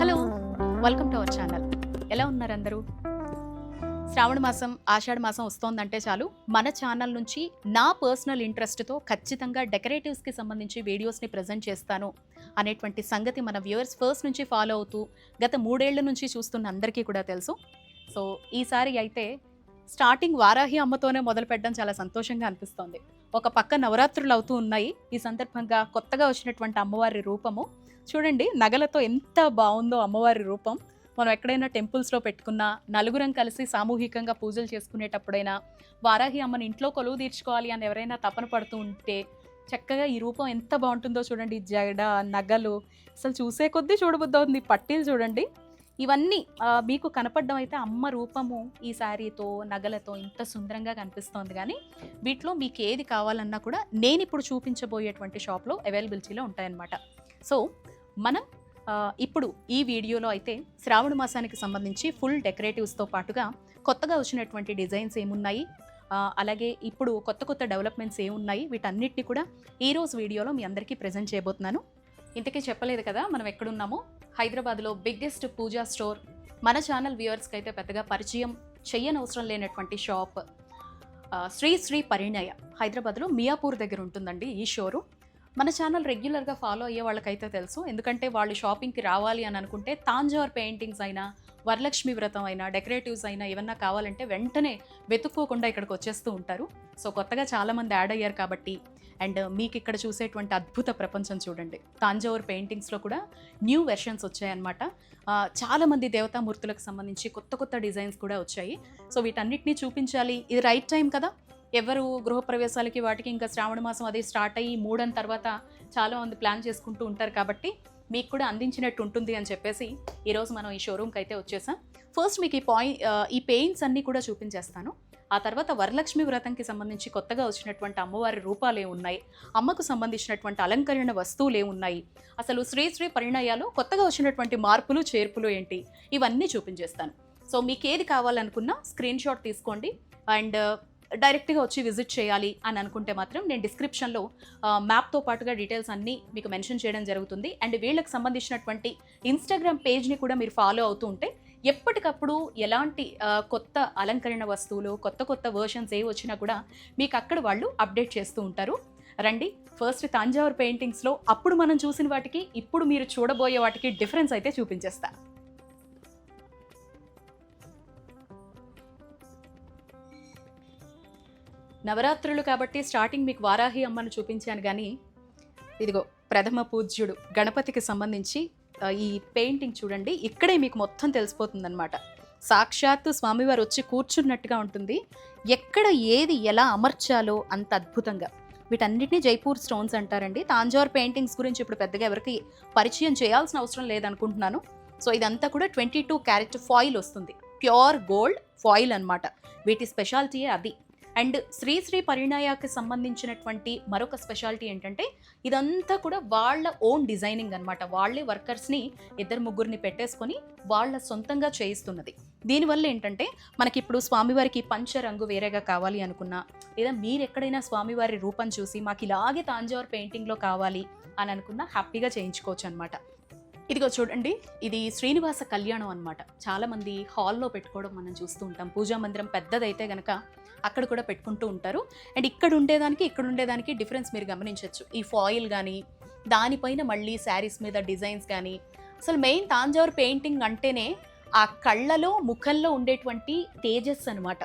Hello welcome to our channel. ఎలా ఉన్నారు అందరూ శ్రావణ మాసం ఆషాఢ మాసం వస్తోందంటే చాలు. మన ఛానల్ నుంచి నా పర్సనల్ ఇంట్రెస్ట్తో ఖచ్చితంగా డెకరేటివ్స్కి సంబంధించి వీడియోస్ని ప్రజెంట్ చేస్తాను అనేటువంటి సంగతి మన వ్యూవర్స్ ఫస్ట్ నుంచి ఫాలో అవుతూ గత మూడేళ్ళ నుంచి చూస్తున్న అందరికీ కూడా తెలుసు. సో ఈసారి అయితే స్టార్టింగ్ వారాహి అమ్మతోనే మొదలు పెట్టడం చాలా సంతోషంగా అనిపిస్తోంది. ఒక పక్క నవరాత్రులు అవుతూ ఉన్నాయి. ఈ సందర్భంగా కొత్తగా వచ్చినటువంటి అమ్మవారి రూపము చూడండి నగలతో ఎంత బాగుందో అమ్మవారి రూపం. మనం ఎక్కడైనా టెంపుల్స్లో పెట్టుకున్నా నలుగురం కలిసి సామూహికంగా పూజలు చేసుకునేటప్పుడైనా వారాహి అమ్మని ఇంట్లో కొలువు తీర్చుకోవాలి అని ఎవరైనా తపన పడుతూ ఉంటే చక్కగా ఈ రూపం ఎంత బాగుంటుందో చూడండి జడ నగలు. అసలు చూసే కొద్దీ చూడబుద్ది అవుతుంది పట్టీలు చూడండి. ఇవన్నీ మీకు కనపడడం అయితే అమ్మ రూపము ఈ శారీతో నగలతో ఇంత సుందరంగా కనిపిస్తోంది. కానీ వీటిలో మీకు ఏది కావాలన్నా కూడా నేను ఇప్పుడు చూపించబోయేటువంటి షాప్లో అవైలబిలిటీలో ఉంటాయన్నమాట. సో మనం ఇప్పుడు ఈ వీడియోలో అయితే శ్రావణ మాసానికి సంబంధించి ఫుల్ డెకరేటివ్స్తో పాటుగా కొత్తగా వచ్చినటువంటి డిజైన్స్ ఏమున్నాయి అలాగే ఇప్పుడు కొత్త కొత్త డెవలప్మెంట్స్ ఏమున్నాయి వీటన్నిటిని కూడా ఈ రోజు వీడియోలో మీ అందరికీ ప్రజెంట్ చేయబోతున్నాను. ఇంతకీ చెప్పలేదు కదా మనం ఎక్కడున్నామో? హైదరాబాద్లో బిగ్గెస్ట్ పూజా స్టోర్ మన ఛానల్ వ్యూవర్స్కి అయితే పెద్దగా పరిచయం చెయ్యనవసరం లేనటువంటి షాప్ శ్రీ శ్రీ పరిణయ. హైదరాబాద్లో మియాపూర్ దగ్గర ఉంటుందండి ఈ షోరూమ్ మన ఛానల్ రెగ్యులర్గా ఫాలో అయ్యే వాళ్ళకైతే తెలుసు. ఎందుకంటే వాళ్ళు షాపింగ్కి రావాలి అని అనుకుంటే తాంజావర్ పెయింటింగ్స్ అయినా వరలక్ష్మి వ్రతం అయినా డెకరేటివ్స్ అయినా ఏమన్నా కావాలంటే వెంటనే వెతుక్కోకుండా ఇక్కడికి వచ్చేస్తూ ఉంటారు. సో కొత్తగా చాలామంది యాడ్ అయ్యారు కాబట్టి అండ్ మీకు ఇక్కడ చూసేటువంటి అద్భుత ప్రపంచం చూడండి. తాంజావూర్ పెయింటింగ్స్లో కూడా న్యూ వెర్షన్స్ వచ్చాయన్నమాట. చాలామంది దేవతామూర్తులకు సంబంధించి కొత్త కొత్త డిజైన్స్ కూడా వచ్చాయి. సో వీటన్నిటిని చూపించాలి. ఇది రైట్ టైం కదా? ఎవరు గృహప్రవేశాలకి వాటికి ఇంకా శ్రావణ మాసం అది స్టార్ట్ అయ్యి మూడని తర్వాత చాలామంది ప్లాన్ చేసుకుంటూ ఉంటారు కాబట్టి మీకు కూడా అందించినట్టు ఉంటుంది అని చెప్పేసి ఈరోజు మనం ఈ షోరూమ్కి అయితే వచ్చేసాం. ఫస్ట్ మీకు ఈ పాయింట్ ఈ పెయింట్స్ అన్నీ కూడా చూపించేస్తాను. ఆ తర్వాత వరలక్ష్మి వ్రతంకి సంబంధించి కొత్తగా వచ్చినటువంటి అమ్మవారి రూపాలు ఉన్నాయి. అమ్మకు సంబంధించినటువంటి అలంకరణ వస్తువులు ఉన్నాయి. అసలు శ్రీశ్రీ పరిణయాలు కొత్తగా వచ్చినటువంటి మార్పులు చేర్పులు ఏంటి? ఇవన్నీ చూపించేస్తాను. సో మీకు ఏది కావాలనుకున్నా స్క్రీన్ షాట్ తీసుకోండి. అండ్ డైరెక్ట్గా వచ్చి విజిట్ చేయాలి అని అనుకుంటే మాత్రం నేను డిస్క్రిప్షన్లో మ్యాప్తో పాటుగా డీటెయిల్స్ అన్నీ మీకు మెన్షన్ చేయడం జరుగుతుంది. అండ్ వీళ్ళకి సంబంధించినటువంటి ఇన్స్టాగ్రామ్ పేజ్ని కూడా మీరు ఫాలో అవుతూ ఉంటే ఎప్పటికప్పుడు ఎలాంటి కొత్త అలంకరణ వస్తువులు కొత్త కొత్త వర్షన్స్ ఏ వచ్చినా కూడా మీకు అక్కడ వాళ్ళు అప్డేట్ చేస్తూ ఉంటారు. రండి ఫస్ట్ తాంజావూర్ పెయింటింగ్స్లో అప్పుడు మనం చూసిన వాటికి ఇప్పుడు మీరు చూడబోయే వాటికి డిఫరెన్స్ అయితే చూపించేస్తా. నవరాత్రులు కాబట్టి స్టార్టింగ్ మీకు వారాహి అమ్మను చూపించాను కానీ ఇదిగో ప్రథమ పూజ్యుడు గణపతికి సంబంధించి ఈ పెయింటింగ్ చూడండి ఇక్కడే మీకు మొత్తం తెలిసిపోతుందన్నమాట. సాక్షాత్తు స్వామివారు వచ్చి కూర్చున్నట్టుగా ఉంటుంది. ఎక్కడ ఏది ఎలా అమర్చాలో అంత అద్భుతంగా. వీటన్నిటిని జైపూర్ స్టోన్స్ అంటారండి. తాంజావూర్ పెయింటింగ్స్ గురించి ఇప్పుడు పెద్దగా ఎవరికి పరిచయం చేయాల్సిన అవసరం లేదనుకుంటున్నాను. సో ఇదంతా కూడా ట్వంటీ టూ క్యారెట్ ఫాయిల్ వస్తుంది. ప్యూర్ గోల్డ్ ఫాయిల్ అనమాట వీటి స్పెషాలిటీయే అది. అండ్ శ్రీ శ్రీ పరిణయాకి సంబంధించినటువంటి మరొక స్పెషాలిటీ ఏంటంటే ఇదంతా కూడా వాళ్ళ ఓన్ డిజైనింగ్ అనమాట వాళ్ళే వర్కర్స్ని ఇద్దరు ముగ్గురిని పెట్టేసుకొని వాళ్ళ సొంతంగా చేయిస్తున్నది. దీనివల్ల ఏంటంటే మనకి ఇప్పుడు స్వామివారికి పంచ రంగు వేరేగా కావాలి అనుకున్నా లేదా మీరు ఎక్కడైనా స్వామివారి రూపం చూసి మాకు ఇలాగే తాంజావర్ పెయింటింగ్లో కావాలి అని అనుకున్నా హ్యాపీగా చేయించుకోవచ్చు అనమాట ఇదిగో చూడండి ఇది శ్రీనివాస కళ్యాణం అనమాట చాలామంది హాల్లో పెట్టుకోవడం మనం చూస్తూ ఉంటాం. పూజా మందిరం పెద్దదైతే గనక అక్కడ కూడా పెట్టుకుంటూ ఉంటారు. అండ్ ఇక్కడ ఉండేదానికి ఇక్కడ ఉండేదానికి డిఫరెన్స్ మీరు గమనించవచ్చు ఈ ఫాయిల్ కానీ దానిపైన మళ్ళీ శారీస్ మీద డిజైన్స్ కానీ అసలు మెయిన్ తాంజావూర్ పెయింటింగ్ అంటేనే ఆ కళ్ళలో ముఖంలో ఉండేటువంటి తేజస్ అనమాట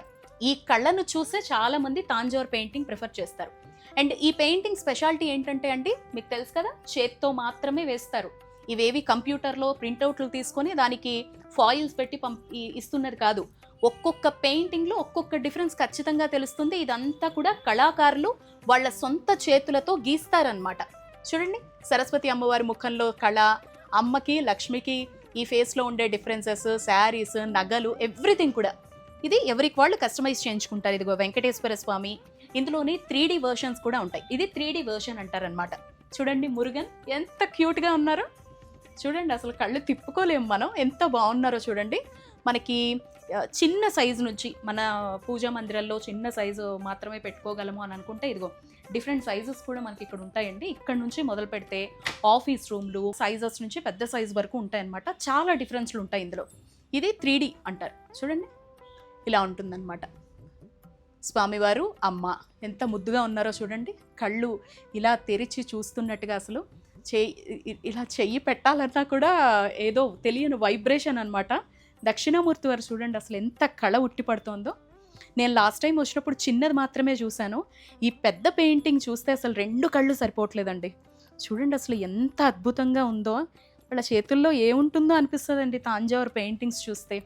ఈ కళ్ళను చూసే చాలామంది తాంజావూర్ పెయింటింగ్ ప్రిఫర్ చేస్తారు. అండ్ ఈ పెయింటింగ్ స్పెషాలిటీ ఏంటంటే అండి మీకు తెలుసు కదా చేత్తో మాత్రమే వేస్తారు. ఇవేవి కంప్యూటర్లో ప్రింట్అవుట్లు తీసుకొని దానికి ఫాయిల్స్ పెట్టి పంపి ఇస్తున్నది కాదు. ఒక్కొక్క పెయింటింగ్లో ఒక్కొక్క డిఫరెన్స్ ఖచ్చితంగా తెలుస్తుంది. ఇదంతా కూడా కళాకారులు వాళ్ళ సొంత చేతులతో గీస్తారనమాట చూడండి సరస్వతి అమ్మవారి ముఖంలో కళ అమ్మకి లక్ష్మికి ఈ ఫేస్లో ఉండే డిఫరెన్సెస్ శారీస్ నగలు ఎవ్రీథింగ్ కూడా. ఇది ఎవరికి వాళ్ళు కస్టమైజ్ చేయించుకుంటారు. ఇదిగో వెంకటేశ్వర స్వామి. ఇందులోని త్రీ డి వర్షన్స్ కూడా ఉంటాయి. ఇది త్రీ డి వర్షన్ అంటారనమాట చూడండి మురుగన్ ఎంత క్యూట్గా ఉన్నారో. చూడండి అసలు కళ్ళు తిప్పుకోలేము మనం. ఎంత బాగున్నారో చూడండి. మనకి చిన్న సైజు నుంచి మన పూజా మందిరాల్లో చిన్న సైజు మాత్రమే పెట్టుకోగలము అని అనుకుంటే ఇదిగో డిఫరెంట్ సైజెస్ కూడా మనకి ఇక్కడ ఉంటాయండి. ఇక్కడ నుంచి మొదలు పెడితే ఆఫీస్ రూమ్లు సైజెస్ నుంచి పెద్ద సైజు వరకు ఉంటాయన్నమాట. చాలా డిఫరెన్స్లు ఉంటాయి ఇందులో. ఇది త్రీ అంటారు. చూడండి. ఇలా ఉంటుందన్నమాట. స్వామివారు అమ్మ. ఎంత ముద్దుగా ఉన్నారో చూడండి. కళ్ళు ఇలా తెరిచి చూస్తున్నట్టుగా అసలు చెయ్యి ఇలా చెయ్యి పెట్టాలన్నా కూడా ఏదో తెలియని వైబ్రేషన్ అనమాట దక్షిణామూర్తి వారు చూడండి అసలు ఎంత కళ ఉట్టి పడుతోందో. నేను లాస్ట్ టైం వచ్చినప్పుడు చిన్నది మాత్రమే చూశాను. ఈ పెద్ద పెయింటింగ్ చూస్తే అసలు రెండు కళ్ళు సరిపోవట్లేదండి. చూడండి అసలు ఎంత అద్భుతంగా ఉందో. వాళ్ళ చేతుల్లో ఏముంటుందో అనిపిస్తుందండి తాంజావర్ పెయింటింగ్స్ చూస్తే.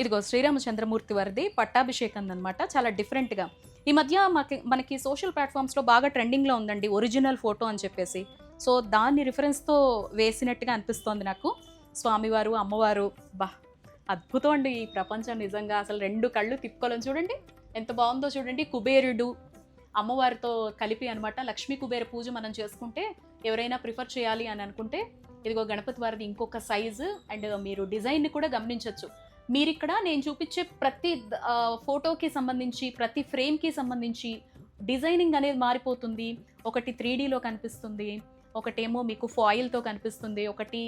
ఇదిగో శ్రీరామచంద్రమూర్తి వారిది పట్టాభిషేకం అనమాట చాలా డిఫరెంట్గా ఈ మధ్య మాకి మనకి సోషల్ ప్లాట్ఫామ్స్లో బాగా ట్రెండింగ్లో ఉందండి ఒరిజినల్ ఫోటో అని చెప్పేసి. సో దాన్ని రిఫరెన్స్తో వేసినట్టుగా అనిపిస్తోంది నాకు. స్వామివారు అమ్మవారు బా అద్భుతం అండి ఈ ప్రపంచం నిజంగా. అసలు రెండు కళ్ళు తిప్పుకోవాలని చూడండి ఎంత బాగుందో చూడండి. కుబేరుడు అమ్మవారితో కలిపి అనమాట లక్ష్మీ కుబేర పూజ మనం చేసుకుంటే ఎవరైనా ప్రిఫర్ చేయాలి అని అనుకుంటే ఇదిగో గణపతి వారిది ఇంకొక సైజు అండ్ మీరు డిజైన్ని కూడా గమనించవచ్చు మీరు ఇక్కడ నేను చూపించే ప్రతి ఫోటోకి సంబంధించి ప్రతి ఫ్రేమ్కి సంబంధించి డిజైనింగ్ అనేది మారిపోతుంది. ఒకటి త్రీడీలో కనిపిస్తుంది. ఒకటేమో మీకు ఫాయిల్తో కనిపిస్తుంది ఒకటి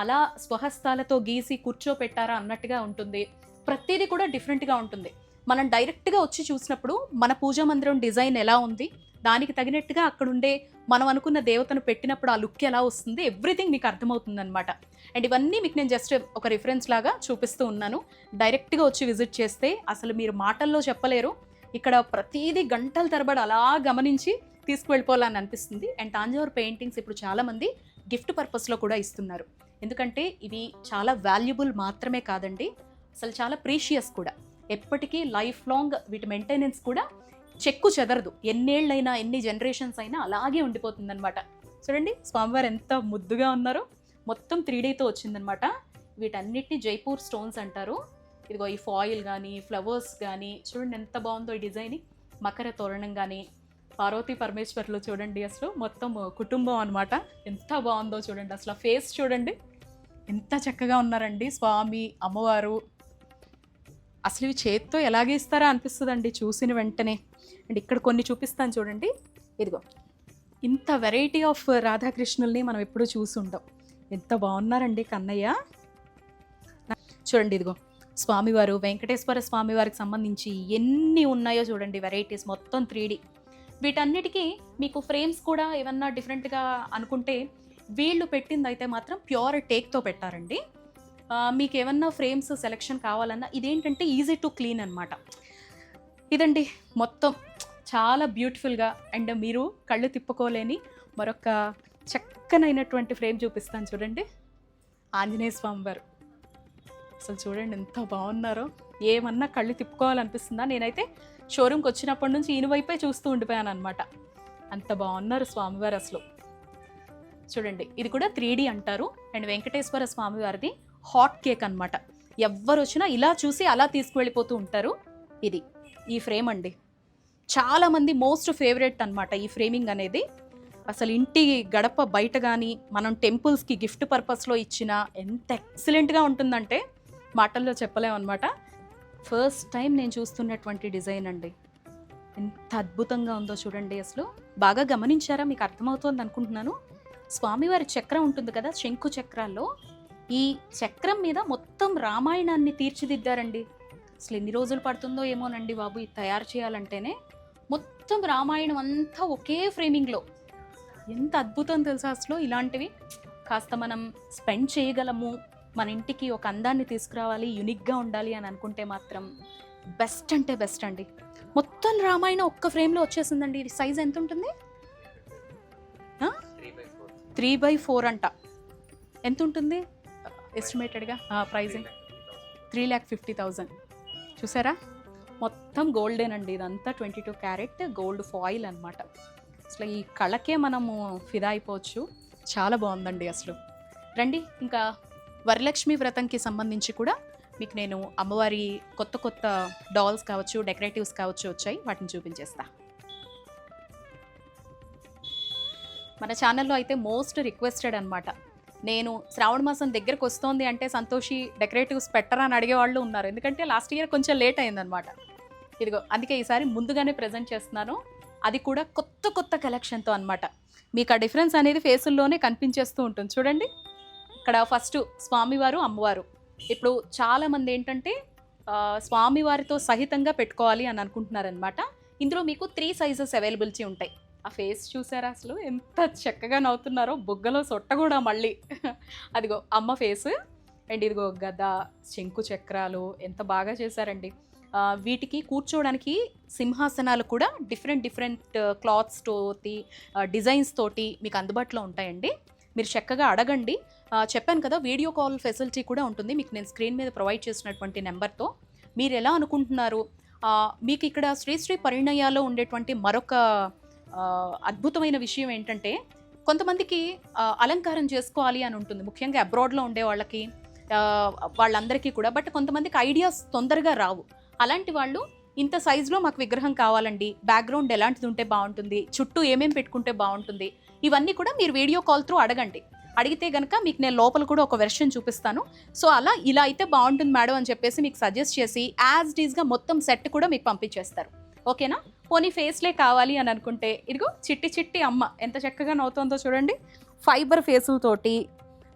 అలా స్వహస్తాలతో గీసి కూర్చోపెట్టారా అన్నట్టుగా ఉంటుంది. ప్రతిదీ కూడా డిఫరెంట్గా ఉంటుంది. మనం డైరెక్ట్గా వచ్చి చూసినప్పుడు మన పూజా మందిరం డిజైన్ ఎలా ఉంది దానికి తగినట్టుగా అక్కడ ఉండే మనం అనుకున్న దేవతను పెట్టినప్పుడు ఆ లుక్ ఎలా వస్తుంది ఎవ్రీథింగ్ మీకు అర్థమవుతుంది అనమాట అండ్ ఇవన్నీ మీకు నేను జస్ట్ ఒక రిఫరెన్స్ లాగా చూపిస్తూ ఉన్నాను. డైరెక్ట్గా వచ్చి విజిట్ చేస్తే అసలు మీరు మాటల్లో చెప్పలేరు. ఇక్కడ ప్రతిదీ గంటల తరబడి అలా గమనించి తీసుకువెళ్ళిపోవాలని అనిపిస్తుంది. అండ్ తాంజావూర్ పెయింటింగ్స్ ఇప్పుడు చాలామంది గిఫ్ట్ పర్పస్లో కూడా ఇస్తున్నారు. ఎందుకంటే ఇవి చాలా వాల్యుబుల్ మాత్రమే కాదండి. అసలు చాలా ప్రీషియస్ కూడా. ఎప్పటికీ లైఫ్ లాంగ్ వీటి మెయింటెనెన్స్ కూడా చెక్కు చెదరదు. ఎన్నేళ్ళైనా ఎన్ని జనరేషన్స్ అయినా అలాగే ఉండిపోతుందనమాట చూడండి స్వామివారు ఎంత ముద్దుగా ఉన్నారో. మొత్తం త్రీ డేతో వచ్చిందనమాట వీటన్నిటిని జైపూర్ స్టోన్స్ అంటారు. ఇదిగో ఈ ఫాయిల్ కానీ ఫ్లవర్స్ కానీ చూడండి ఎంత బాగుందో ఈ డిజైన్ మకర తోరణం కానీ పార్వతీ పరమేశ్వర్లు చూడండి అసలు మొత్తం కుటుంబం అనమాట ఎంత బాగుందో చూడండి అసలు ఫేస్ చూడండి. ఎంత చక్కగా ఉన్నారండి స్వామి అమ్మవారు. అసలు ఇవి చేత్తో ఎలాగే ఇస్తారా అనిపిస్తుందండి చూసిన వెంటనే. అండ్ ఇక్కడ కొన్ని చూపిస్తాను చూడండి. ఇదిగో. ఇంత వెరైటీ ఆఫ్ రాధాకృష్ణుల్ని మనం ఎప్పుడూ చూసుంటాం. ఎంత బాగున్నారండి కన్నయ్య. చూడండి ఇదిగో. స్వామివారు వెంకటేశ్వర స్వామివారికి సంబంధించి ఎన్ని ఉన్నాయో చూడండి వెరైటీస్ మొత్తం త్రీ వీటన్నిటికీ మీకు ఫ్రేమ్స్ కూడా ఏమన్నా డిఫరెంట్గా అనుకుంటే వీళ్ళు పెట్టింది అయితే మాత్రం ప్యూర్ టేక్తో పెట్టారండి. మీకు ఏమన్నా ఫ్రేమ్స్ సెలెక్షన్ కావాలన్నా ఇదేంటంటే ఈజీ టు క్లీన్ అనమాట ఇదండి మొత్తం. చాలా బ్యూటిఫుల్గా అండ్ మీరు కళ్ళు తిప్పుకోలేని మరొక చక్కనైనటువంటి ఫ్రేమ్ చూపిస్తాను చూడండి. ఆంజనేయ స్వామి వారు. అసలు చూడండి ఎంత బాగున్నారో. ఏమన్నా కళ్ళు తిప్పుకోవాలనిపిస్తుందా? నేనైతే షోరూమ్కి వచ్చినప్పటి నుంచి ఈయన వైపే చూస్తూ ఉండిపోయాను అనమాట అంత బాగున్నారు స్వామివారు అసలు. చూడండి ఇది కూడా త్రీ అంటారు. అండ్ వెంకటేశ్వర స్వామివారిది హాట్ కేక్ అన్నమాట. ఎవ్వరు వచ్చినా ఇలా చూసి అలా తీసుకువెళ్ళిపోతూ ఉంటారు. ఇది ఈ ఫ్రేమ్ అండి. చాలామంది మోస్ట్ ఫేవరెట్ అన్నమాట ఈ ఫ్రేమింగ్ అనేది. అసలు ఇంటి గడప బయట కానీ మనం టెంపుల్స్కి గిఫ్ట్ పర్పస్లో ఇచ్చిన ఎంత ఎక్సలెంట్గా ఉంటుందంటే మాటల్లో చెప్పలేం అనమాట ఫస్ట్ టైం నేను చూస్తున్నటువంటి డిజైన్ అండి. ఎంత అద్భుతంగా ఉందో చూడండి అసలు. బాగా గమనించారా? మీకు అర్థమవుతోంది అనుకుంటున్నాను. స్వామివారి చక్రం ఉంటుంది కదా శంకు చక్రాల్లో. ఈ చక్రం మీద మొత్తం రామాయణాన్ని తీర్చిదిద్దారండి. అసలు ఎన్ని రోజులు పడుతుందో ఏమోనండి బాబు ఇది తయారు చేయాలంటేనే. మొత్తం రామాయణం అంతా ఒకే ఫ్రేమింగ్లో. ఎంత అద్భుతం తెలుసా అసలు ఇలాంటివి. కాస్త మనం స్పెండ్ చేయగలము. మన ఇంటికి ఒక అందాన్ని తీసుకురావాలి యునిక్గా ఉండాలి అని అనుకుంటే మాత్రం బెస్ట్ అంటే బెస్ట్ అండి. మొత్తం రామాయణం ఒక్క ఫ్రేమ్లో వచ్చేసిందండి. ఇది సైజ్ ఎంత ఉంటుంది? త్రీ బై ఫోర్ అంట. ఎంత ఉంటుంది? ఎస్టిమేటెడ్గా pricing three lakh fifty thousand చూసారా? మొత్తం గోల్డేనండి అండి. ఇదంతా twenty two carat gold foil అనమాట అసలు ఈ కళకే మనము ఫిదా అయిపోవచ్చు. చాలా బాగుందండి అసలు. రండి ఇంకా వరలక్ష్మి వ్రతంకి సంబంధించి కూడా మీకు నేను అమ్మవారి కొత్త కొత్త డాల్స్ కావచ్చు డెకరేటివ్స్ కావచ్చు వచ్చాయి. వాటిని చూపించేస్తా. మన ఛానల్లో అయితే మోస్ట్ రిక్వెస్టెడ్ అనమాట నేను శ్రావణ మాసం దగ్గరకు వస్తోంది అంటే సంతోషి డెకరేటివ్స్ పెట్టరా అని అడిగే వాళ్ళు ఉన్నారు. ఎందుకంటే లాస్ట్ ఇయర్ కొంచెం లేట్ అయిందనమాట ఇదిగో అందుకే ఈసారి ముందుగానే ప్రజెంట్ చేస్తున్నాను. అది కూడా కొత్త కొత్త కలెక్షన్తో అన్నమాట. మీకు ఆ డిఫరెన్స్ అనేది ఫేసుల్లోనే కనిపించేస్తూ ఉంటుంది. చూడండి. ఇక్కడ ఫస్ట్ స్వామివారు అమ్మవారు. ఇప్పుడు చాలామంది ఏంటంటే స్వామివారితో సహితంగా పెట్టుకోవాలి అని అనుకుంటున్నారనమాట ఇందులో మీకు త్రీ సైజెస్ అవైలబిలిటీ ఉంటాయి. ఆ ఫేస్ చూసారా అసలు? ఎంత చక్కగా నవ్వుతున్నారో బుగ్గలో సొట్ట కూడా మళ్ళీ. అదిగో అమ్మ ఫేస్ అండ్ ఇదిగో గద శంకు చక్రాలు ఎంత బాగా చేశారండి. వీటికి కూర్చోవడానికి సింహాసనాలు కూడా డిఫరెంట్ డిఫరెంట్ క్లాత్స్ తోటి డిజైన్స్ తోటి మీకు అందుబాటులో ఉంటాయండి. మీరు చక్కగా అడగండి. చెప్పాను కదా వీడియో కాల్ ఫెసిలిటీ కూడా ఉంటుంది. మీకు నేను స్క్రీన్ మీద ప్రొవైడ్ చేసినటువంటి నెంబర్తో. మీరు ఎలా అనుకుంటున్నారు? మీకు ఇక్కడ శ్రీశ్రీ శ్రీ పరిణయాలో ఉండేటువంటి మరొక అద్భుతమైన విషయం ఏంటంటే కొంతమందికి అలంకారం చేసుకోవాలి అని ఉంటుంది. ముఖ్యంగా అబ్రాడ్లో ఉండే వాళ్ళకి వాళ్ళందరికీ కూడా. బట్ కొంతమందికి ఐడియాస్ తొందరగా రావు. అలాంటి వాళ్ళు ఇంత సైజులో మాకు విగ్రహం కావాలండి. బ్యాక్గ్రౌండ్ ఎలాంటిది ఉంటే బాగుంటుంది? చుట్టూ ఏమేమి పెట్టుకుంటే బాగుంటుంది? ఇవన్నీ కూడా మీరు వీడియో కాల్ త్రూ అడగండి. అడిగితే కనుక మీకు నేను లోపల కూడా ఒక వెర్షన్ చూపిస్తాను. సో అలా ఇలా అయితే బాగుంటుంది మేడం అని చెప్పేసి మీకు సజెస్ట్ చేసి యాజ్ డీజ్గా మొత్తం సెట్ కూడా మీకు పంపించేస్తారు. ఓకేనా పోనీ ఫేస్లే కావాలి అని అనుకుంటే ఇదిగో చిట్టి చిట్టి అమ్మ ఎంత చక్కగా నవ్వుతుందో చూడండి. ఫైబర్ ఫేసులతోటి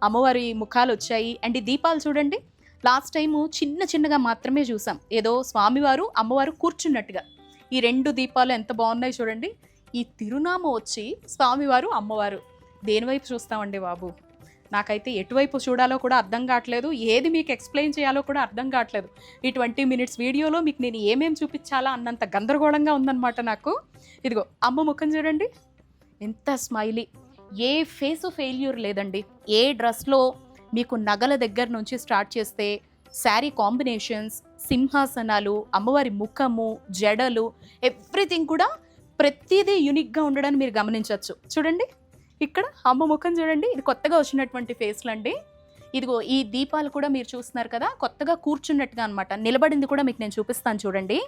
అమ్మవారి ముఖాలు వచ్చాయి. అండ్ ఈ దీపాలు చూడండి. లాస్ట్ టైము చిన్న చిన్నగా మాత్రమే చూసాం. ఏదో స్వామివారు అమ్మవారు కూర్చున్నట్టుగా. ఈ రెండు దీపాలు ఎంత బాగున్నాయి చూడండి. ఈ తిరునామ వచ్చి స్వామివారు అమ్మవారు. దేనివైపు చూస్తామండి బాబు? నాకైతే ఎటువైపు చూడాలో కూడా అర్థం కావట్లేదు. ఏది మీకు ఎక్స్ప్లెయిన్ చేయాలో కూడా అర్థం కావట్లేదు. ఈ ట్వంటీ మినిట్స్ వీడియోలో మీకు నేను ఏమేం చూపించాలా అన్నంత గందరగోళంగా ఉందన్నమాట నాకు. ఇదిగో అమ్మ ముఖం చూడండి. ఎంత స్మైలీ ఏ ఫేస్ ఫెయిల్యూర్ లేదండి. ఏ డ్రెస్లో మీకు నగల దగ్గర నుంచి స్టార్ట్ చేస్తే శారీ కాంబినేషన్స్ సింహాసనాలు అమ్మవారి ముఖము జడలు ఎవ్రీథింగ్ కూడా ప్రతిదీ యూనిక్గా ఉండడాన్ని మీరు గమనించవచ్చు. చూడండి. ఇక్కడ అమ్మ ముఖం చూడండి. ఇది కొత్తగా వచ్చినటువంటి ఫేస్లు అండి. ఇదిగో ఈ దీపాలు కూడా మీరు చూస్తున్నారు కదా కొత్తగా కూర్చున్నట్టుగా అనమాట నిలబడింది కూడా మీకు నేను చూపిస్తాను చూడండి.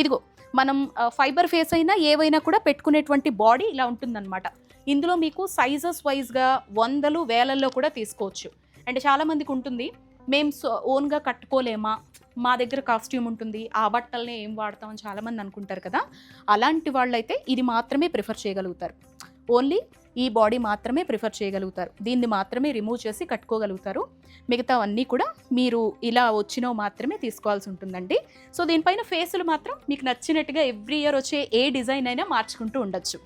ఇదిగో మనం ఫైబర్ ఫేస్ అయినా ఏవైనా కూడా పెట్టుకునేటువంటి బాడీ ఇలా ఉంటుందన్నమాట. ఇందులో మీకు సైజెస్ వైజ్గా వందలు వేలల్లో కూడా తీసుకోవచ్చు. అండ్ చాలామందికి ఉంటుంది. మేము ఓన్గా కట్టుకోలేమా? మా దగ్గర కాస్ట్యూమ్ ఉంటుంది. ఆ బట్టల్ని ఏం వాడతామని చాలామంది అనుకుంటారు కదా. అలాంటి వాళ్ళైతే ఇది మాత్రమే ప్రిఫర్ చేయగలుగుతారు. ఓన్లీ ఈ బాడీ మాత్రమే ప్రిఫర్ చేయగలుగుతారు. దీన్ని మాత్రమే రిమూవ్ చేసి కట్టుకోగలుగుతారు. మిగతా అన్నీ కూడా మీరు ఇలా వచ్చినవి మాత్రమే తీసుకోవాల్సి ఉంటుందండి. సో దీనిపైన ఫేసులు మాత్రం మీకు నచ్చినట్టుగా ఎవ్రీ ఇయర్ వచ్చే ఏ డిజైన్ అయినా మార్చుకుంటూ ఉండొచ్చు.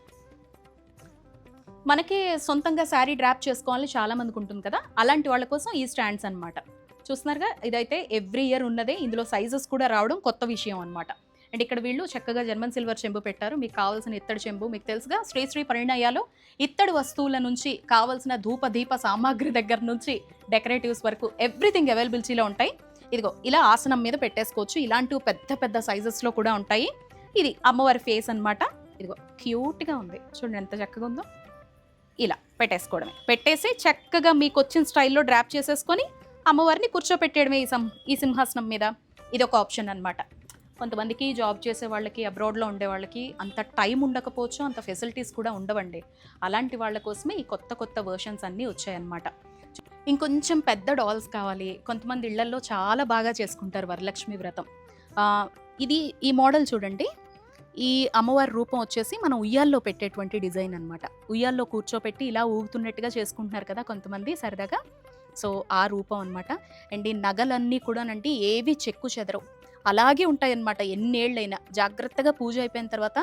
మనకి సొంతంగా శారీ డ్రాప్ చేసుకోవాలని చాలామందికి ఉంటుంది కదా? అలాంటి వాళ్ళ కోసం ఈ స్టాండ్స్ అన్నమాట. చూస్తున్నారుగా ఇదైతే ఎవ్రీ ఇయర్ ఉన్నదే. ఇందులో సైజెస్ కూడా రావడం కొత్త విషయం అనమాట అండ్ ఇక్కడ వీళ్ళు చక్కగా జర్మన్ సిల్వర్ చెంబు పెట్టారు. మీకు కావాల్సిన ఇత్తడి చెంబు. మీకు తెలుసుగా శ్రీ శ్రీ పరిణయాలో ఇత్తడి వస్తువుల నుంచి కావాల్సిన ధూప దీప సామాగ్రి దగ్గర నుంచి డెకరేటివ్స్ వరకు ఎవ్రీథింగ్ అవైలబిలిటీలో ఉంటాయి. ఇదిగో ఇలా ఆసనం మీద పెట్టేసుకోవచ్చు. ఇలాంటివి పెద్ద పెద్ద సైజెస్లో కూడా ఉంటాయి. ఇది అమ్మవారి ఫేస్ అన్నమాట. ఇదిగో క్యూట్గా ఉంది. చూడండి ఎంత చక్కగా ఉందో. ఇలా పెట్టేసుకోవడమే. పెట్టేసి చక్కగా మీకు వచ్చిన స్టైల్లో డ్రాప్ చేసేసుకొని అమ్మవారిని కూర్చోపెట్టేయడమే ఈ సం ఈ సింహాసనం మీద. ఇది ఒక ఆప్షన్ అన్నమాట. కొంతమందికి జాబ్ చేసే వాళ్ళకి అబ్రాడ్లో ఉండే వాళ్ళకి అంత టైం ఉండకపోవచ్చు అంత ఫెసిలిటీస్ కూడా ఉండవండి. అలాంటి వాళ్ళ కోసమే ఈ కొత్త కొత్త వర్షన్స్ అన్నీ వచ్చాయన్నమాట. ఇంకొంచెం పెద్ద డాల్స్ కావాలి. కొంతమంది ఇళ్ళల్లో చాలా బాగా చేసుకుంటారు వరలక్ష్మి వ్రతం. ఇది ఈ మోడల్ చూడండి. ఈ అమ్మవారి రూపం వచ్చేసి మనం ఉయ్యాల్లో పెట్టేటువంటి డిజైన్ అన్నమాట. ఉయ్యాల్లో కూర్చోపెట్టి ఇలా ఊగుతున్నట్టుగా చేసుకుంటున్నారు కదా కొంతమంది సరదాగా. సో ఆ రూపం అన్నమాట. అండ్ ఈ నగలన్నీ కూడానండి ఏవి చెక్కు చెదరవు. అలాగే ఉంటాయన్నమాట. ఎన్నేళ్ళైనా. జాగ్రత్తగా పూజ అయిపోయిన తర్వాత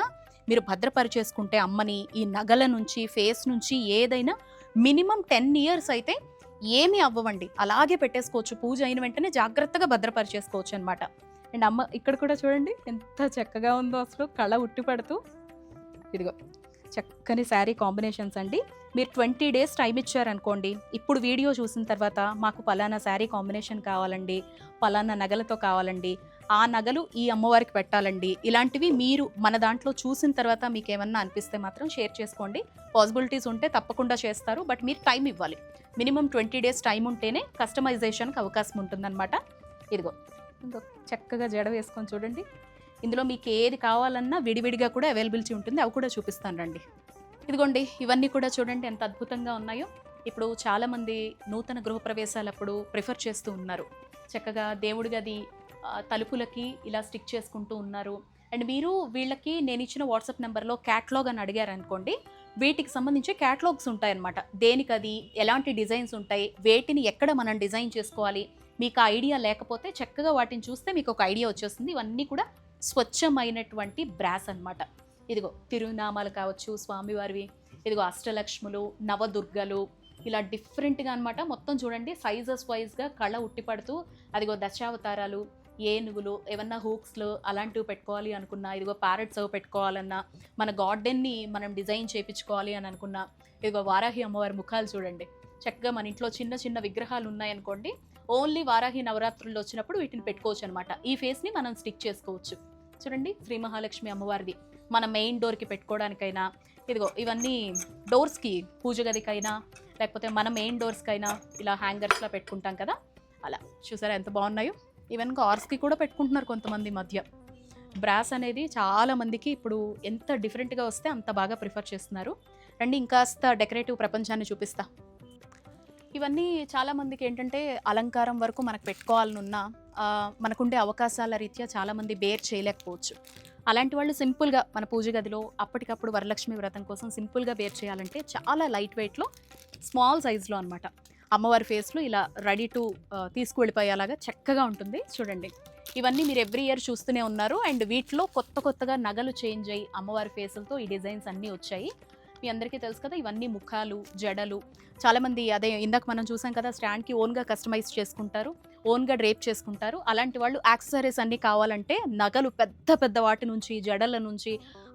మీరు భద్రపరిచేసుకుంటే అమ్మని ఈ నగల నుంచి ఫేస్ నుంచి ఏదైనా మినిమం టెన్ ఇయర్స్ అయితే ఏమీ అవ్వవండి. అలాగే పెట్టేసుకోవచ్చు. పూజ అయిన వెంటనే జాగ్రత్తగా భద్రపరిచేసుకోవచ్చు అనమాట అండ్ అమ్మ ఇక్కడ కూడా చూడండి ఎంత చక్కగా ఉందో అసలు. కళ ఉట్టి పడుతూ. ఇదిగో చక్కని శారీ కాంబినేషన్స్ అండి. మీరు ట్వంటీ డేస్ టైం ఇచ్చారనుకోండి ఇప్పుడు వీడియో చూసిన తర్వాత మాకు పలానా శారీ కాంబినేషన్ కావాలండి పలానా నగలతో కావాలండి ఆ నగలు ఈ అమ్మవారికి పెట్టాలండి. ఇలాంటివి మీరు మన దాంట్లో చూసిన తర్వాత మీకు ఏమన్నా అనిపిస్తే మాత్రం షేర్ చేసుకోండి. పాసిబిలిటీస్ ఉంటే తప్పకుండా చేస్తారు. బట్ మీరు టైం ఇవ్వాలి. మినిమం ట్వంటీ డేస్ టైం ఉంటేనే కస్టమైజేషన్కి అవకాశం ఉంటుందన్నమాట. ఇదిగో. ఇంకో చక్కగా జడ వేసుకొని చూడండి. ఇందులో మీకు ఏది కావాలన్నా విడివిడిగా కూడా అవైలబిలిటీ ఉంటుంది. అవి కూడా చూపిస్తాను రండి. ఇదిగోండి. ఇవన్నీ కూడా చూడండి ఎంత అద్భుతంగా ఉన్నాయో. ఇప్పుడు చాలామంది నూతన గృహప్రవేశాలప్పుడు ప్రిఫర్ చేస్తూ ఉన్నారు. చక్కగా దేవుడి గది తలుపులకి ఇలా స్టిక్ చేసుకుంటూ ఉన్నారు. అండ్ మీరు వీళ్ళకి నేను ఇచ్చిన వాట్సాప్ నెంబర్లో క్యాట్లాగ్ అని అడిగారు అనుకోండి వీటికి సంబంధించి క్యాట్లాగ్స్ ఉంటాయన్నమాట. దేనికి అది ఎలాంటి డిజైన్స్ ఉంటాయి వేటిని ఎక్కడ మనం డిజైన్ చేసుకోవాలి మీకు ఆ ఐడియా లేకపోతే చక్కగా వాటిని చూస్తే మీకు ఒక ఐడియా వచ్చేస్తుంది. ఇవన్నీ కూడా స్వచ్ఛమైనటువంటి బ్రాస్ అన్నమాట. ఇదిగో తిరునామాలు కావచ్చు స్వామివారివి ఇదిగో అష్టలక్ష్ములు నవదుర్గలు ఇలా డిఫరెంట్గా అనమాట మొత్తం చూడండి సైజెస్ వైజ్గా కళ ఉట్టిపడుతూ అదిగో దశావతారాలు ఏనుగులు ఏమన్నా హూక్స్లు అలాంటివి పెట్టుకోవాలి అనుకున్నా ఇదిగో ప్యారెట్స్ పెట్టుకోవాలన్నా మన గార్డెన్ని మనం డిజైన్ చేయించుకోవాలి అని అనుకున్నా ఇదిగో వారాహి అమ్మవారి ముఖాలు చూడండి. చక్కగా మన ఇంట్లో చిన్న చిన్న విగ్రహాలు ఉన్నాయనుకోండి ఓన్లీ వారాహి నవరాత్రుల్లో వచ్చినప్పుడు వీటిని పెట్టుకోవచ్చు అనమాట ఈ ఫేస్ని మనం స్టిక్ చేసుకోవచ్చు. చూడండి శ్రీ మహాలక్ష్మి అమ్మవారిది. మన మెయిన్ డోర్కి పెట్టుకోవడానికైనా ఇదిగో ఇవన్నీ డోర్స్కి పూజ గదికైనా లేకపోతే మన మెయిన్ డోర్స్కైనా ఇలా హ్యాంగర్స్లో పెట్టుకుంటాం కదా? అలా. చూసారా ఎంత బాగున్నాయో? ఈవెన్ కార్స్కి కూడా పెట్టుకుంటున్నారు కొంతమంది మధ్య. బ్రాస్ అనేది చాలామందికి ఇప్పుడు ఎంత డిఫరెంట్గా వస్తే అంత బాగా ప్రిఫర్ చేస్తున్నారు. రండి ఇంకాస్త డెకరేటివ్ ప్రపంచాన్ని చూపిస్తా. ఇవన్నీ చాలామందికి ఏంటంటే అలంకారం వరకు మనకు పెట్టుకోవాలనున్న మనకుండే అవకాశాల రీత్యా చాలామంది బేర్ చేయలేకపోవచ్చు. అలాంటి వాళ్ళు సింపుల్గా మన పూజ గదిలో అప్పటికప్పుడు వరలక్ష్మి వ్రతం కోసం సింపుల్గా బేర్ చేయాలంటే చాలా లైట్ వెయిట్లో స్మాల్ సైజులో అనమాట అమ్మవారి ఫేస్లో ఇలా రెడీ టు తీసుకువెళ్ళిపోయేలాగా చక్కగా ఉంటుంది. చూడండి. ఇవన్నీ మీరు ఎవ్రీ ఇయర్ చూస్తూనే ఉన్నారు. అండ్ వీటిలో కొత్త కొత్తగా నగలు చేంజ్ అయ్యి అమ్మవారి ఫేసులతో ఈ డిజైన్స్ అన్నీ వచ్చాయి. మీ అందరికీ తెలుసు కదా ఇవన్నీ ముఖాలు జడలు. చాలామంది అదే ఇందాక మనం చూసాం కదా స్టాండ్కి ఓన్గా కస్టమైజ్ చేసుకుంటారు. ఓన్గా డ్రేప్ చేసుకుంటారు. అలాంటి వాళ్ళు యాక్సెసరీస్ అన్నీ కావాలంటే నగలు పెద్ద పెద్ద వాటి నుంచి జడల నుంచి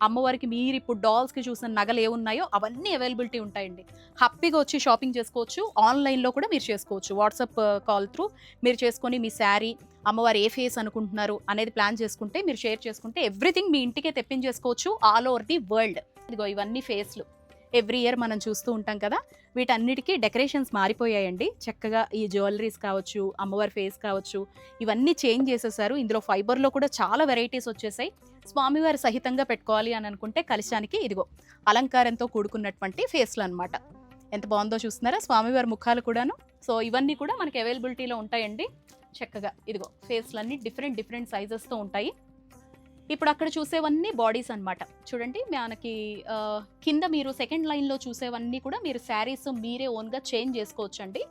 అమ్మవారికి మీరు ఇప్పుడు డాల్స్కి చూసిన నగలు ఏమున్నాయో అవన్నీ అవైలబిలిటీ ఉంటాయండి. హ్యాపీగా వచ్చి షాపింగ్ చేసుకోవచ్చు. ఆన్లైన్లో కూడా మీరు చేసుకోవచ్చు. వాట్సాప్ uh, కాల్ త్రూ మీరు చేసుకొని మీ శారీ అమ్మవారు ఏ ఫేస్ అనుకుంటున్నారు అనేది ప్లాన్ చేసుకుంటే మీరు షేర్ చేసుకుంటే ఎవ్రీథింగ్ మీ ఇంటికే తెప్పించేసుకోవచ్చు ఆల్ ఓవర్ ది వరల్డ్. ఇదిగో ఇవన్నీ ఫేస్లు. ఎవ్రీ ఇయర్ మనం చూస్తూ ఉంటాం కదా వీటన్నిటికీ డెకరేషన్స్ మారిపోయాయండి. చక్కగా ఈ జ్యువెలరీస్ కావచ్చు అమ్మవారి ఫేస్ కావచ్చు ఇవన్నీ చేంజ్ చేసేసారు. ఇందులో ఫైబర్లో కూడా చాలా వెరైటీస్ వచ్చేసాయి. స్వామివారి సహితంగా పెట్టుకోవాలి అని అనుకుంటే కలిశానికి ఇదిగో అలంకారంతో కూడుకున్నటువంటి ఫేస్లు అనమాట ఎంత బాగుందో చూస్తున్నారా? స్వామివారి ముఖాలు కూడాను. సో ఇవన్నీ కూడా మనకి అవైలబిలిటీలో ఉంటాయండి. చక్కగా ఇదిగో ఫేస్లన్నీ డిఫరెంట్ డిఫరెంట్ సైజెస్తో ఉంటాయి. ఇప్పుడు అక్కడ చూసేవన్నీ బాడీస్ అనమాట చూడండి మనకి కింద మీరు సెకండ్ లైన్లో చూసేవన్నీ కూడా మీరు శారీస్ మీరే ఓన్గా చేంజ్ చేసుకోవచ్చు అండి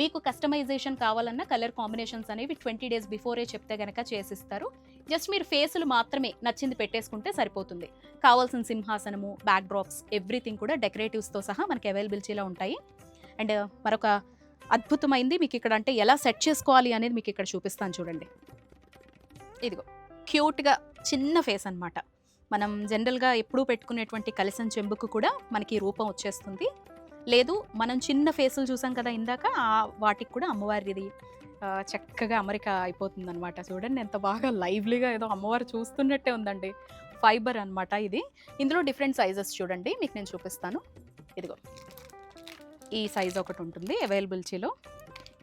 మీకు కస్టమైజేషన్ కావాలన్నా కలర్ కాంబినేషన్స్ అనేవి ట్వంటీ డేస్ బిఫోరే చెప్తే గనక చేసిస్తారు. జస్ట్ మీరు ఫేసులు మాత్రమే నచ్చింది పెట్టేసుకుంటే సరిపోతుంది. కావాల్సిన సింహాసనము బ్యాక్ డ్రాప్స్ ఎవ్రీథింగ్ కూడా డెకరేటివ్స్తో సహా మనకి అవైలబిలిటీలో ఉంటాయి. అండ్ మరొక అద్భుతమైంది మీకు ఇక్కడ అంటే ఎలా సెట్ చేసుకోవాలి అనేది మీకు ఇక్కడ చూపిస్తాను చూడండి. ఇదిగో. క్యూట్గా చిన్న ఫేస్ అన్నమాట. మనం జనరల్గా ఎప్పుడూ పెట్టుకునేటువంటి కలిసం చెంబుకు కూడా మనకి ఈ రూపం వచ్చేస్తుంది. లేదు మనం చిన్న ఫేసులు చూసాం కదా ఇందాక ఆ వాటికి కూడా అమ్మవారిది చక్కగా అమరిక అయిపోతుంది అనమాట చూడండి ఎంత బాగా లైవ్లీగా ఏదో అమ్మవారు చూస్తున్నట్టే ఉందండి. ఫైబర్ అనమాట ఇది. ఇందులో డిఫరెంట్ సైజెస్ చూడండి మీకు నేను చూపిస్తాను. ఇదిగో. ఈ సైజ్ ఒకటి ఉంటుంది అవైలబిలిటీలో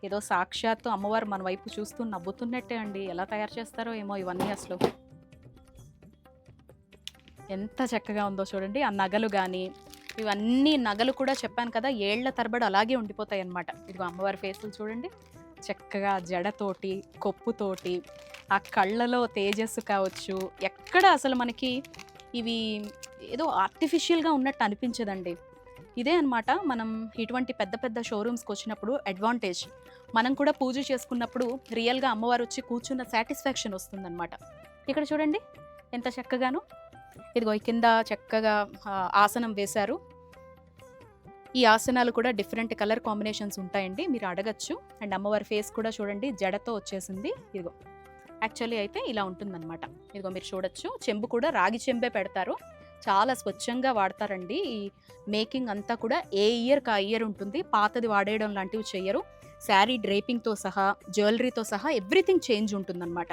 ఏదో సాక్షాత్తు అమ్మవారు మన వైపు చూస్తూ నవ్వుతున్నట్టే అండి. ఎలా తయారు చేస్తారో ఏమో ఇవన్నీ అసలు ఎంత చక్కగా ఉందో చూడండి. ఆ నగలు కానీ ఇవన్నీ నగలు కూడా చెప్పాను కదా ఏళ్ళ తరబడి అలాగే ఉండిపోతాయి అన్నమాట ఇదిగో అమ్మవారి ఫేసులు చూడండి. చక్కగా జడతోటి కొప్పుతోటి ఆ కళ్ళలో తేజస్సు కావచ్చు. ఎక్కడ అసలు మనకి ఇవి ఏదో ఆర్టిఫిషియల్గా ఉన్నట్టు అనిపించదండి. ఇదే అన్నమాట మనం ఇటువంటి పెద్ద పెద్ద షోరూమ్స్కి వచ్చినప్పుడు అడ్వాంటేజ్ మనం కూడా పూజ చేసుకున్నప్పుడు రియల్గా అమ్మవారు వచ్చి కూర్చున్న సాటిస్ఫాక్షన్ వస్తుందన్నమాట. ఇక్కడ చూడండి ఎంత చక్కగాను. ఇదిగో కింద చక్కగా ఆసనం వేశారు. ఈ ఆసనాలు కూడా డిఫరెంట్ కలర్ కాంబినేషన్స్ ఉంటాయండి మీరు అడగచ్చు. అండ్ అమ్మవారి ఫేస్ కూడా చూడండి జడతో వచ్చేసింది. ఇదిగో. యాక్చువల్లీ అయితే ఇలా ఉంటుందన్నమాట. ఇదిగో మీరు చూడొచ్చు. చెంబు కూడా రాగి చెంబే పెడతారు. చాలా స్వచ్ఛంగా వాడతారండి. ఈ మేకింగ్ అంతా కూడా ఏ ఇయర్కి ఆ ఇయర్ ఉంటుంది. పాతది వాడేయడం లాంటివి చేయరు శారీ డ్రేపింగ్తో సహా జ్యువెలరీతో సహా ఎవ్రీథింగ్ చేంజ్ ఉంటుందన్నమాట.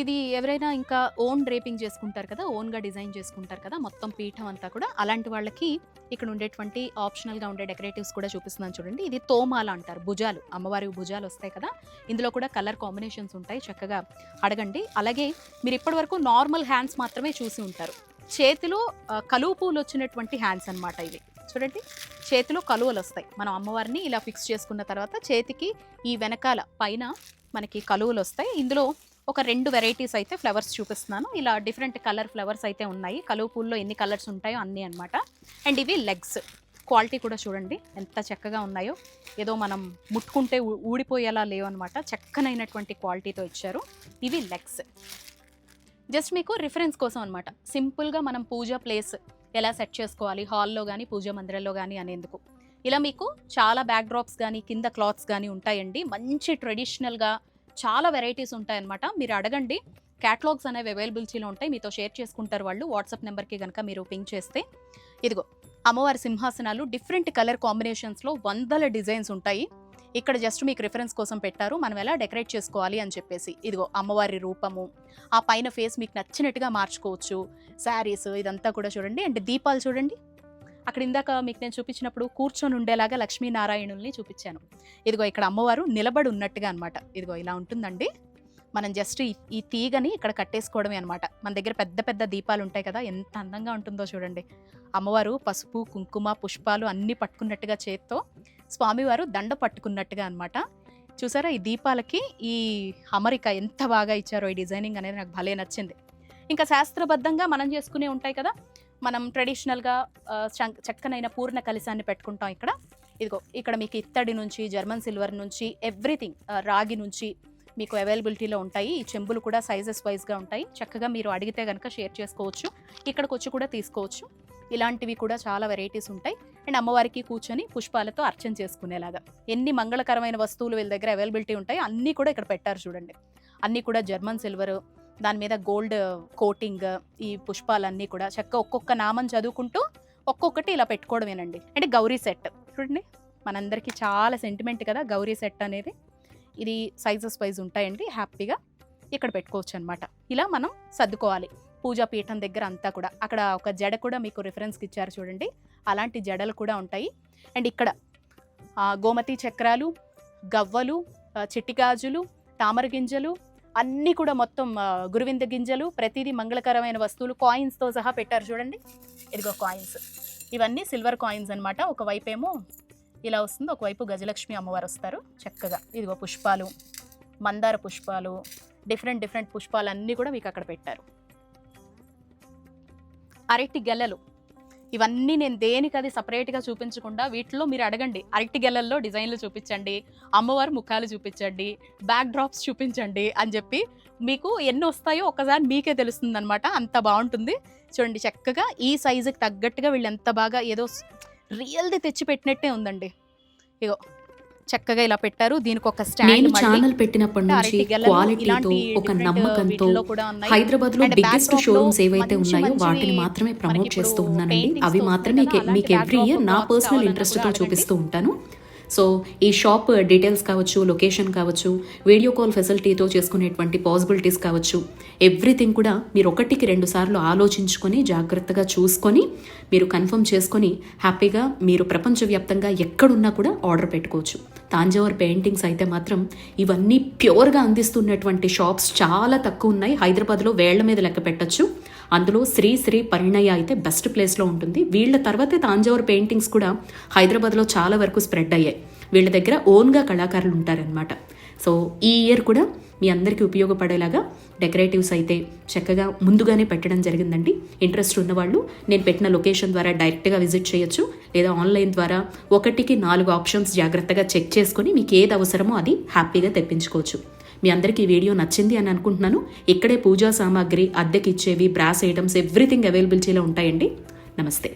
ఇది ఎవరైనా ఇంకా ఓన్ డ్రేపింగ్ చేసుకుంటారు కదా ఓన్గా డిజైన్ చేసుకుంటారు కదా మొత్తం పీఠం అంతా కూడా అలాంటి వాళ్ళకి ఇక్కడ ఉండేటువంటి ఆప్షనల్గా ఉండే డెకరేటివ్స్ కూడా చూపిస్తున్నాను చూడండి. ఇది తోమాల అంటారు భుజాలు. అమ్మవారి భుజాలు వస్తాయి కదా ఇందులో కూడా కలర్ కాంబినేషన్స్ ఉంటాయి చక్కగా అడగండి. అలాగే మీరు ఇప్పటివరకు నార్మల్ హ్యాండ్స్ మాత్రమే చూసి ఉంటారు. చేతిలో కలువు కలువ పూలు వచ్చినటువంటి హ్యాండ్స్ అన్నమాట ఇవి. చూడండి చేతిలో కలువలు వస్తాయి మనం అమ్మవారిని ఇలా ఫిక్స్ చేసుకున్న తర్వాత చేతికి ఈ వెనకాల పైన మనకి కలువలు వస్తాయి ఇందులో ఒక రెండు వెరైటీస్ అయితే ఫ్లవర్స్ చూపిస్తున్నాను. ఇలా డిఫరెంట్ కలర్ ఫ్లవర్స్ అయితే ఉన్నాయి. కలువ పూల్లో ఎన్ని కలర్స్ ఉంటాయో అన్నీ అనమాట అండ్ ఇవి లెగ్స్ క్వాలిటీ కూడా చూడండి ఎంత చక్కగా ఉన్నాయో. ఏదో మనం ముట్టుకుంటే ఊడిపోయేలా లేవు అనమాట చక్కనైనటువంటి క్వాలిటీతో ఇచ్చారు. ఇవి లెగ్స్ జస్ట్ మీకు రిఫరెన్స్ కోసం అనమాట సింపుల్గా మనం పూజ ప్లేస్ ఎలా సెట్ చేసుకోవాలి హాల్లో కానీ పూజ మందిరంలో కానీ అనేందుకు. ఇలా మీకు చాలా బ్యాక్ డ్రాప్స్ కానీ కింద క్లాత్స్ కానీ ఉంటాయండి. మంచి ట్రెడిషనల్గా చాలా వెరైటీస్ ఉంటాయన్నమాట. మీరు అడగండి. క్యాటలాగ్స్ అనేవి అవైలబిలిటీలో ఉంటాయి. మీతో షేర్ చేసుకుంటారు వాళ్ళు. వాట్సాప్ నెంబర్కి కనుక మీరు పింక్ చేస్తే. ఇదిగో అమ్మవారి సింహాసనాలు డిఫరెంట్ కలర్ కాంబినేషన్స్లో వందల డిజైన్స్ ఉంటాయి. ఇక్కడ జస్ట్ మీకు రిఫరెన్స్ కోసం పెట్టారు. మనం ఎలా డెకరేట్ చేసుకోవాలి అని చెప్పేసి. ఇదిగో అమ్మవారి రూపము. ఆ పైన ఫేస్ మీకు నచ్చినట్టుగా మార్చుకోవచ్చు. శారీస్ ఇదంతా కూడా చూడండి. అండ్ దీపాలు చూడండి. అక్కడ ఇందాక మీకు నేను చూపించినప్పుడు కూర్చొని ఉండేలాగా లక్ష్మీనారాయణుల్ని చూపించాను. ఇదిగో ఇక్కడ అమ్మవారు నిలబడి ఉన్నట్టుగా అనమాట ఇదిగో ఇలా ఉంటుందండి. మనం జస్ట్ ఈ- ఈ తీగని ఇక్కడ కట్టేసుకోవడమే అనమాట మన దగ్గర పెద్ద పెద్ద దీపాలు ఉంటాయి కదా ఎంత అందంగా ఉంటుందో చూడండి. అమ్మవారు పసుపు కుంకుమ పుష్పాలు అన్నీ పట్టుకున్నట్టుగా చేత్తో స్వామివారు దండ పట్టుకున్నట్టుగా అనమాట చూసారా ఈ దీపాలకి ఈ అమరిక ఎంత బాగా ఇచ్చారో ఈ డిజైనింగ్ అనేది నాకు భలే నచ్చింది. ఇంకా శాస్త్రబద్ధంగా మనం చేసుకునే ఉంటాయి కదా మనం ట్రెడిషనల్గా చం- చక్కనైన పూర్ణ కలిశాన్ని పెట్టుకుంటాం ఇక్కడ. ఇదిగో ఇక్కడ మీకు ఇత్తడి నుంచి జర్మన్ సిల్వర్ నుంచి ఎవ్రీథింగ్ రాగి నుంచి మీకు అవైలబిలిటీలో ఉంటాయి. ఈ చెంబులు కూడా సైజెస్ వైజ్గా ఉంటాయి. చక్కగా మీరు అడిగితే కనుక షేర్ చేసుకోవచ్చు. ఇక్కడికి వచ్చి కూడా తీసుకోవచ్చు. ఇలాంటివి కూడా చాలా వెరైటీస్ ఉంటాయి. అండ్ అమ్మవారికి కూర్చొని పుష్పాలతో అర్చన చేసుకునేలాగా. ఎన్ని మంగళకరమైన వస్తువులు వీళ్ళ దగ్గర అవైలబిలిటీ ఉంటాయి అన్నీ కూడా ఇక్కడ పెట్టారు చూడండి. అన్నీ కూడా జర్మన్ సిల్వర్ దాని మీద గోల్డ్ కోటింగ్ ఈ పుష్పాలన్నీ కూడా చక్క ఒక్కొక్క నామం చదువుకుంటూ ఒక్కొక్కటి ఇలా పెట్టుకోవడమేనండి. అంటే గౌరీ సెట్ చూడండి. మనందరికీ చాలా సెంటిమెంట్ కదా గౌరీ సెట్ అనేది. ఇది సైజెస్ వైజ్ ఉంటాయండి హ్యాపీగా ఇక్కడ పెట్టుకోవచ్చు అనమాట ఇలా మనం సర్దుకోవాలి. పూజా పీఠం దగ్గర అంతా కూడా. అక్కడ ఒక జడ కూడా మీకు రిఫరెన్స్కి ఇచ్చారు చూడండి. అలాంటి జడలు కూడా ఉంటాయి. అండ్ ఇక్కడ గోమతి చక్రాలు గవ్వలు చిట్టిగాజులు చిట్టి గాజులు తామర గింజలు అన్నీ కూడా మొత్తం గురువింద గింజలు ప్రతిదీ మంగళకరమైన వస్తువులు కాయిన్స్తో సహా పెట్టారు చూడండి. ఇదిగో కాయిన్స్ ఇవన్నీ సిల్వర్ కాయిన్స్ అనమాట ఒకవైపు ఏమో ఇలా వస్తుంది ఒకవైపు గజలక్ష్మి అమ్మవారు వస్తారు చక్కగా. ఇదిగో పుష్పాలు మందార పుష్పాలు డిఫరెంట్ డిఫరెంట్ పుష్పాలు అన్నీ కూడా మీకు అక్కడ పెట్టారు. అరటి గెలలు. ఇవన్నీ నేను దేనికి అది సపరేట్గా చూపించకుండా వీటిలో మీరు అడగండి. అరటి గెలల్లో డిజైన్లు చూపించండి అమ్మవారి ముఖాలు చూపించండి బ్యాక్ డ్రాప్స్ చూపించండి అని చెప్పి మీకు ఎన్ని వస్తాయో ఒకసారి మీకే తెలుస్తుంది అనమాట అంత బాగుంటుంది. చూడండి చక్కగా ఈ సైజుకి తగ్గట్టుగా వీళ్ళు ఎంత బాగా ఏదో రియల్ది తెచ్చి పెట్టినట్టే ఉందండి. ఇగో. చక్కగా ఇలా పెట్టారు దీనికి ఒక స్టాండ్ ఛానల్ పెట్టినప్పటి నుంచి క్వాలిటీతో ఒక different నమ్మకంతో. హైదరాబాద్లో బిగ్గెస్ట్ షోరూమ్స్ ఏవైతే ఉన్నాయో వాటిని మాత్రమే ప్రమోట్ చేస్తూ ఉన్నానండి అవి మాత్రమే మీకు ఎవ్రీ ఇయర్ నా పర్సనల్ ఇంట్రెస్ట్తో. చూపిస్తూ ఉంటాను సో ఈ షాప్ డీటెయిల్స్ కావచ్చు లొకేషన్ కావచ్చు వీడియో కాల్ ఫెసిలిటీతో చేసుకునేటువంటి పాసిబిలిటీస్ కావచ్చు ఎవ్రీథింగ్ కూడా మీరు ఒకటికి రెండు సార్లు ఆలోచించుకొని జాగ్రత్తగా చూసుకొని మీరు కన్ఫర్మ్ చేసుకొని హ్యాపీగా మీరు ప్రపంచవ్యాప్తంగా ఎక్కడున్నా కూడా ఆర్డర్ పెట్టుకోవచ్చు తాంజావూర్ పెయింటింగ్స్ అయితే మాత్రం ఇవన్నీ ప్యూర్గా అందిస్తున్నటువంటి షాప్స్ చాలా తక్కువ ఉన్నాయి. హైదరాబాద్లో వేళ్ళ మీద లెక్క పెట్టచ్చు. అందులో శ్రీ శ్రీ పరిణయ అయితే బెస్ట్ ప్లేస్లో ఉంటుంది. వీళ్ళ తర్వాతే తాంజావూర్ పెయింటింగ్స్ కూడా హైదరాబాద్లో చాలా వరకు స్ప్రెడ్ అయ్యాయి. వీళ్ళ దగ్గర ఓన్గా కళాకారులు ఉంటారనమాట సో ఈ ఇయర్ కూడా మీ అందరికీ ఉపయోగపడేలాగా డెకరేటివ్స్ అయితే చక్కగా ముందుగానే పెట్టడం జరిగిందండి. ఇంట్రెస్ట్ ఉన్నవాళ్ళు నేను పెట్టిన లొకేషన్ ద్వారా డైరెక్ట్గా విజిట్ చేయొచ్చు. లేదా ఆన్లైన్ ద్వారా ఒకటికి నాలుగు ఆప్షన్స్ జాగ్రత్తగా చెక్ చేసుకొని మీకు ఏది అవసరమో అది హ్యాపీగా తెప్పించుకోవచ్చు. మీ అందరికీ వీడియో నచ్చింది అని అనుకుంటున్నాను. ఇక్కడే పూజా సామాగ్రి అద్దెకి ఇచ్చేవి బ్రాస్ ఐటమ్స్ ఎవ్రీథింగ్ అవైలబిలిటీలో ఉంటాయండి. నమస్తే.